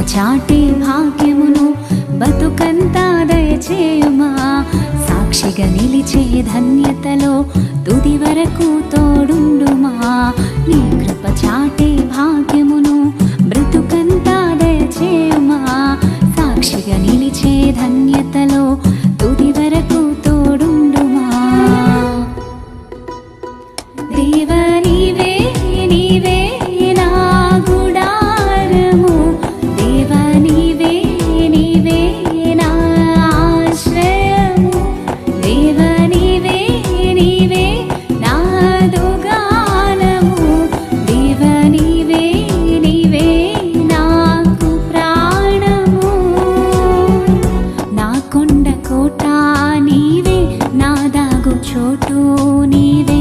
చాటి భాగ్యమును బతుకంతా దయచేయుమా? సాక్షిగా నిలిచే ధన్యతలో తుది వరకు తోడుండుమా? నీ కృప చాటి భాగ్యమును బ్రతుకంతా దయచేయుమా? సాక్షిగా నిలిచే ధన్యతలో నీవే నాదాగు చోటు నీవే.